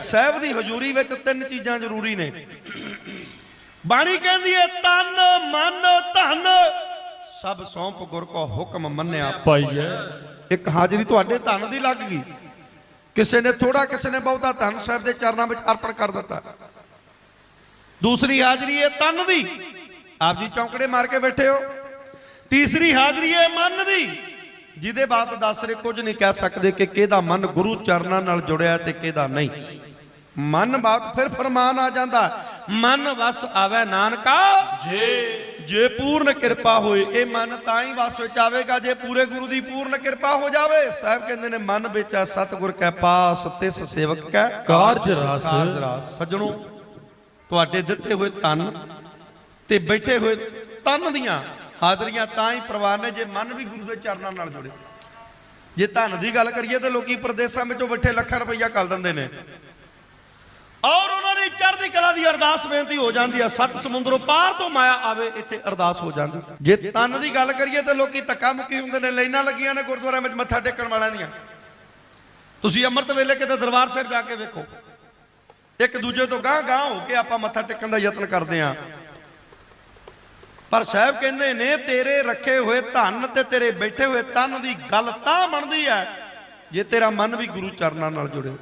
ਸਹਿਬ ਦੀ ਹਜ਼ੂਰੀ ਵਿੱਚ ਤਿੰਨ ਚੀਜ਼ਾਂ ਜ਼ਰੂਰੀ ਨੇ। ਬਾਣੀ ਕਹਿੰਦੀ ਹੈ ਤਨ, ਮਨ, ਧਨ। ਸਭ ਸੌਂਪ ਗੁਰ ਕੋ ਹੁਕਮ ਮੰਨਿਆ ਪਾਈਏ ਇੱਕ ਹਾਜ਼ਰੀ ਤੁਹਾਡੇ ਧਨ ਦੀ ਲੱਗ ਗਈ। ਕਿਸੇ ਨੇ ਥੋੜਾ ਕਿਸੇ ਨੇ ਬਹੁਤਾ ਧਨ ਸਾਹਿਬ ਦੇ ਚਰਨਾਂ ਵਿੱਚ ਅਰਪਣ ਕਰ ਦਿੱਤਾ। ਦੂਸਰੀ ਹਾਜ਼ਰੀ ਹੈ ਤਨ ਦੀ। ਆਪ ਜੀ ਚੌਂਕੜੇ ਮਾਰ ਕੇ ਬੈਠੇ ਹੋ। ਤੀਸਰੀ ਹਾਜ਼ਰੀ ਹੈ ਮਨ ਦੀ। ਜਿਹਦੇ ਬਾਤ ਦੱਸ ਰਹੇ ਕੁਝ ਨਹੀਂ ਕਹਿ ਸਕਦੇ ਕਿ ਕਿਹਦਾ ਮਨ ਗੁਰੂ ਚਰਨਾਂ ਨਾਲ ਜੁੜਿਆ ਤੇ ਕਿਹਦਾ ਨਹੀਂ। ਮਨ ਬਾਤ ਫਿਰ ਫਰਮਾਨ ਆ ਜਾਂਦਾ ਮਨ ਵਸ ਆਵੇ ਨਾਨਕਾ। ਜੇ। ਜੇ ਪੂਰਨ ਕਿਰਪਾ ਹੋਏ ਇਹ ਮਨ ਤਾਂ ਹੀ ਵਸ ਵਿੱਚ ਆਵੇਗਾ ਜੇ ਪੂਰੇ ਗੁਰੂ ਦੀ ਪੂਰਨ ਕਿਰਪਾ ਹੋ ਜਾਵੇ। ਸਾਹਿਬ ਕਹਿੰਦੇ ਨੇ ਮਨ ਵਿੱਚ ਹੈ ਸਤਿਗੁਰ ਕੈ ਪਾਸ ਤਿਸ ਸੇਵਕ ਕੈ ਕਾਰਜ ਰਸ। ਕਾਰਜ ਰਾਸ। ਸੱਜਣੋ ਤੁਹਾਡੇ ਦਿੱਤੇ ਹੋਏ ਤਨ ਤੇ ਬੈਠੇ ਹੋਏ ਤਨ ਦੀਆਂ ਹਾਜ਼ਰੀਆਂ ਤਾਂ ਹੀ ਪਰਿਵਾਰ ਨੇ, ਜੇ ਮਨ ਵੀ ਗੁਰੂ ਦੇ ਚਰਨਾਂ ਨਾਲ ਜੁੜੇ। ਜੇ ਧਨ ਦੀ ਗੱਲ ਕਰੀਏ ਤਾਂ ਲੋਕੀ ਪ੍ਰਦੇਸ਼ਾਂ ਵਿੱਚੋਂ ਬੈਠੇ ਲੱਖਾਂ ਰੁਪਈਆ ਕੱਲ ਦਿੰਦੇ ਨੇ। ਔਰ ਉਹਨਾਂ ਦੀ ਚੜ੍ਹਦੀ ਕਲਾ ਦੀ ਅਰਦਾਸ ਬੇਨਤੀ ਹੋ ਜਾਂਦੀ ਹੈ ਸੱਤ ਸਮੁੰਦਰੋਂ ਪਾਰ ਤੋਂ ਮਾਇਆ ਆਵੇ, ਇੱਥੇ ਅਰਦਾਸ ਹੋ ਜਾਂਦੀ। ਜੇ ਤਨ ਦੀ ਗੱਲ ਕਰੀਏ ਤਾਂ ਲੋਕੀ ਧੱਕਾ ਮੁੱਕੀ ਹੁੰਦੇ ਨੇ, ਲਾਈਨਾਂ ਲੱਗੀਆਂ ਨੇ ਗੁਰਦੁਆਰਿਆਂ ਵਿੱਚ ਮੱਥਾ ਟੇਕਣ ਵਾਲਿਆਂ ਦੀਆਂ। ਤੁਸੀਂ ਅੰਮ੍ਰਿਤ ਵੇਲੇ ਕਿਤੇ ਦਰਬਾਰ ਸਾਹਿਬ ਜਾ ਕੇ ਵੇਖੋ। ਇੱਕ ਦੂਜੇ ਤੋਂ ਗਾਂ ਗਾਂ ਹੋ ਕੇ ਆਪਾਂ ਮੱਥਾ ਟੇਕਣ ਦਾ ਯਤਨ ਕਰਦੇ ਆਂ। ਪਰ ਸਾਹਿਬ ਕਹਿੰਦੇ ਨੇ, ਤੇਰੇ ਰੱਖੇ ਹੋਏ ਧਨ ਤੇ ਤੇਰੇ ਬੈਠੇ ਹੋਏ ਤਨ ਦੀ ਗੱਲ ਤਾਂ ਬਣਦੀ ਹੈ, ਜੇ ਤੇਰਾ ਮਨ ਵੀ ਗੁਰੂ ਚਰਨਾਂ ਨਾਲ ਜੁੜੇ।